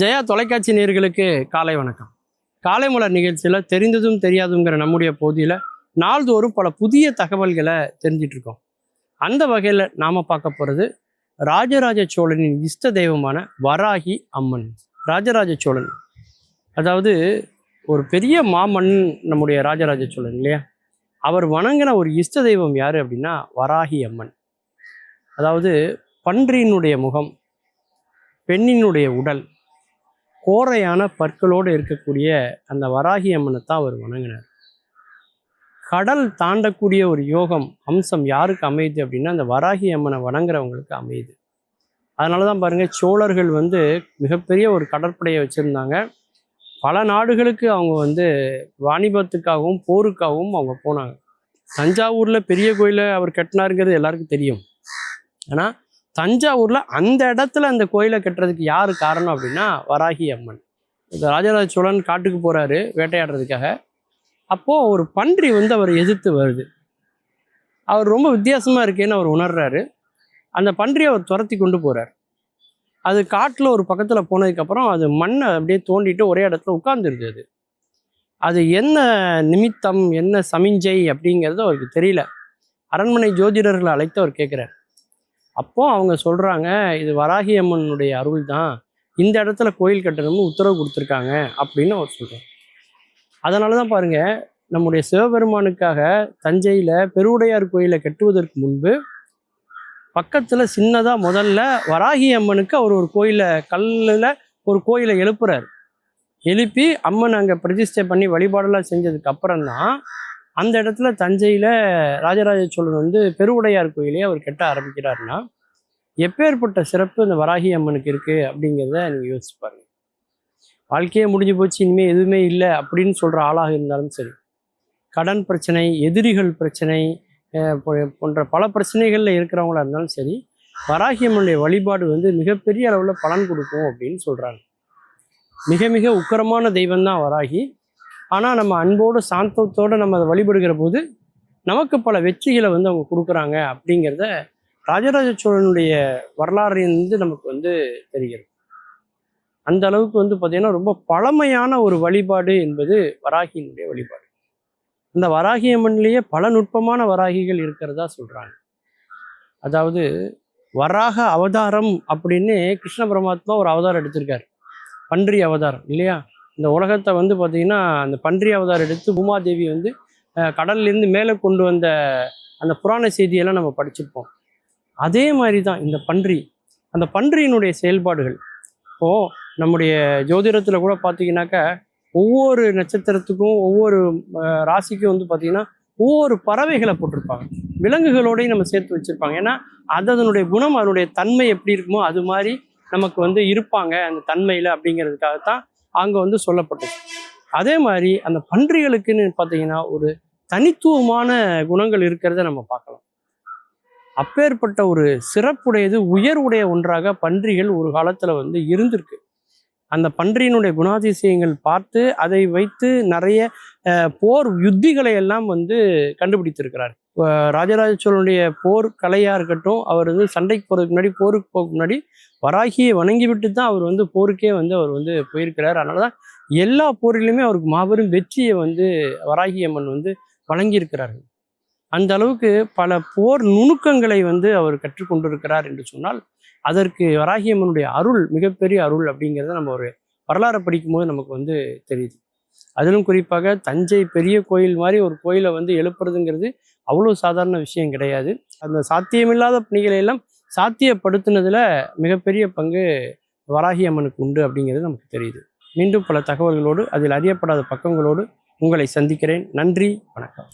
ஜெயா தொலைக்காட்சி நேர்களுக்கு காலை வணக்கம். காலை மலர் நிகழ்ச்சியில் தெரிந்ததும் தெரியாதுங்கிற நம்முடைய பகுதியில் நாள்தோறும் பல புதிய தகவல்களை தெரிஞ்சிட்ருக்கோம். அந்த வகையில் நாம் பார்க்க போகிறது ராஜராஜ சோழனின் இஷ்ட தெய்வமான வராகி அம்மன். ராஜராஜ சோழன். அதாவது ஒரு பெரிய மாமன் நம்முடைய ராஜராஜ சோழன் இல்லையா? அவர் வணங்கின ஒரு இஷ்ட தெய்வம் யார் அப்படின்னா வராகி அம்மன். அதாவது பன்றியினுடைய முகம் பெண்ணினுடைய உடல் கோரையான பற்களோடு இருக்கக்கூடிய அந்த வராகி அம்மனை தான் அவர் வணங்கினார். கடல் தாண்டக்கூடிய ஒரு யோகம் அம்சம் யாருக்கு அமையுது அப்படின்னா அந்த வராகி அம்மனை வணங்குறவங்களுக்கு அமையுது. அதனால தான் பாருங்கள் சோழர்கள் வந்து மிகப்பெரிய ஒரு கடற்படையை வச்சுருந்தாங்க. பல நாடுகளுக்கு அவங்க வந்து வாணிபத்துக்காகவும் போருக்காகவும் அவங்க போனாங்க. தஞ்சாவூரில் பெரிய கோயிலை அவர் கட்டினாருங்கிறது எல்லாருக்கும் தெரியும். ஆனால் தஞ்சாவூரில் அந்த இடத்துல அந்த கோயிலை கட்டுறதுக்கு யார் காரணம் அப்படின்னா வராகி அம்மன். இந்த ராஜராஜ சோழன் காட்டுக்கு போகிறாரு வேட்டையாடுறதுக்காக. அப்போது ஒரு பன்றி வந்து அவர் எதிர்த்து வருது. அவர் ரொம்ப வித்தியாசமாக இருக்கேன்னு அவர் உணர்றாரு. அந்த பன்றியை அவர் துரத்தி கொண்டு போகிறார் அது காட்டில் ஒரு பக்கத்தில் போனதுக்கப்புறம் அது மண்ணை அப்படியே தோண்டிட்டு ஒரே இடத்துல உட்காந்துருது அது. அது என்ன நிமித்தம் என்ன சமிஞ்சை அப்படிங்கிறது அவருக்கு தெரியல. அரண்மனை ஜோதிடர்களை அழைத்து அவர் கேட்குறார். அப்போ அவங்க சொல்கிறாங்க இது வராகி அம்மனுடைய அருள் தான் இந்த இடத்துல கோயில் கட்டணும்னு உத்தரவு கொடுத்துருக்காங்க அப்படின்னு அவர் சொல்கிறார் அதனால தான் பாருங்க நம்முடைய சிவபெருமானுக்காக தஞ்சையில் பெருவுடையார் கோயிலை கட்டுவதற்கு முன்பு பக்கத்தில் சின்னதாக முதல்ல வராகி அம்மனுக்கு அவர் ஒரு கோயிலை கல்லில் ஒரு கோயிலை எழுப்புறார். எழுப்பி அம்மன் அங்கே பிரதிஷ்டை பண்ணி வழிபாடெல்லாம் செஞ்சதுக்கு அப்புறம் தான் அந்த இடத்துல தஞ்சையில் ராஜராஜ சோழன் வந்து பெருவுடையார் கோயிலே அவர் கெட்ட ஆரம்பிக்கிறாருன்னா எப்பேற்பட்ட சிறப்பு இந்த வராகி அம்மனுக்கு இருக்குது அப்படிங்கிறத நீங்கள் யோசிச்சு பாருங்கள் வாழ்க்கையே முடிஞ்சு போச்சு இனிமேல் எதுவுமே இல்லை அப்படின்னு சொல்கிற ஆளாக இருந்தாலும் சரி கடன் பிரச்சனை எதிரிகள் பிரச்சனை போன்ற பல பிரச்சனைகளில் இருக்கிறவங்களா இருந்தாலும் சரி வராகி அம்மனுடைய வழிபாடு வந்து மிகப்பெரிய அளவில் பலன் கொடுக்கும் அப்படின்னு சொல்கிறாங்க மிக மிக உக்கரமான தெய்வம்தான் வராகி. ஆனால் நம்ம அன்போடு சாந்தத்தோடு நம்ம அதை வழிபடுகிற போது நமக்கு பல வெற்றிகளை வந்து அவங்க கொடுக்குறாங்க அப்படிங்கிறத ராஜராஜ சோழனுடைய வரலாறு வந்து நமக்கு வந்து தெரிகிறது. அந்த அளவுக்கு வந்து பார்த்திங்கன்னா ரொம்ப பழமையான ஒரு வழிபாடு என்பது வராகியினுடைய வழிபாடு. இந்த வராகி அம்மன்லேயே பல நுட்பமான வராகிகள் இருக்கிறதா சொல்கிறாங்க அதாவது வராக அவதாரம் அப்படின்னு கிருஷ்ண பரமாத்மா ஒரு அவதாரம் எடுத்திருக்காரு. பன்றி அவதாரம் இல்லையா? இந்த உலகத்தை வந்து பார்த்திங்கன்னா அந்த பன்றி அவதார் எடுத்து பூமாதேவி வந்து கடல்லேருந்து மேலே கொண்டு வந்த அந்த புராண செய்தியெல்லாம் நம்ம படிச்சிருப்போம். அதே மாதிரி தான் இந்த பன்றி. அந்த பன்றியினுடைய செயல்பாடுகள். இப்போது நம்முடைய ஜோதிடத்தில் கூட பார்த்தீங்கன்னாக்கா ஒவ்வொரு நட்சத்திரத்துக்கும் ஒவ்வொரு ராசிக்கும் வந்து பார்த்திங்கன்னா ஒவ்வொரு பறவைகளை போட்டிருப்பாங்க. விலங்குகளோடையும் நம்ம சேர்த்து வச்சுருப்பாங்க. ஏன்னா அது அதனுடைய குணம் அதனுடைய தன்மை எப்படி இருக்குமோ அது மாதிரி நமக்கு வந்து இருப்பாங்க அந்த தன்மையில் அப்படிங்கிறதுக்காகத்தான் அங்கே வந்து சொல்லப்பட்டது. அதே மாதிரி அந்த பன்றிகளுக்குன்னு பார்த்தீங்கன்னா ஒரு தனித்துவமான குணங்கள் இருக்கிறத நம்ம பார்க்கலாம். அப்பேற்பட்ட ஒரு சிறப்புடையது உயர்வுடைய ஒன்றாக பன்றிகள் ஒரு காலத்தில் வந்து இருந்திருக்கு. அந்த பன்றியினுடைய குணாதிசயங்கள் பார்த்து அதை வைத்து நிறைய போர் யுத்திகளை எல்லாம் வந்து கண்டுபிடித்திருக்கிறார். ராஜராஜ சோழனுடைய போர் கலையாக இருக்கட்டும் அவர் வந்து சண்டைக்கு போகிறதுக்கு முன்னாடி போருக்கு போகிறதுக்கு முன்னாடி வராகியை வணங்கிவிட்டு தான் அவர் வந்து போருக்கே வந்து அவர் வந்து போயிருக்கிறார். அதனால தான் எல்லா போரிலுமே அவருக்கு மாபெரும் வெற்றியை வந்து வராகி அம்மன் வந்து வழங்கியிருக்கிறார்கள். அந்த அளவுக்கு பல போர் நுணுக்கங்களை வந்து அவர் கற்றுக்கொண்டிருக்கிறார் என்று சொன்னால் அதற்கு வராகி அம்மனுடைய அருள் மிகப்பெரிய அருள் அப்படிங்கிறத நம்ம ஒரு வரலாறை படிக்கும்போது நமக்கு வந்து தெரியுது. அதிலும் குறிப்பாக தஞ்சை பெரிய கோயில் மாதிரி ஒரு கோயிலை வந்து எழுப்புறதுங்கிறது அவ்வளோ சாதாரண விஷயம் கிடையாது. அந்த சாத்தியமில்லாத பணிகளை எல்லாம் சாத்தியப்படுத்தினதுல மிகப்பெரிய பங்கு வராகி அம்மனுக்கு உண்டு அப்படிங்கிறது நமக்கு தெரியுது. மீண்டும் பல தகவல்களோடு அதில் அறியப்படாத பக்கங்களோடு உங்களை சந்திக்கிறேன். நன்றி வணக்கம்.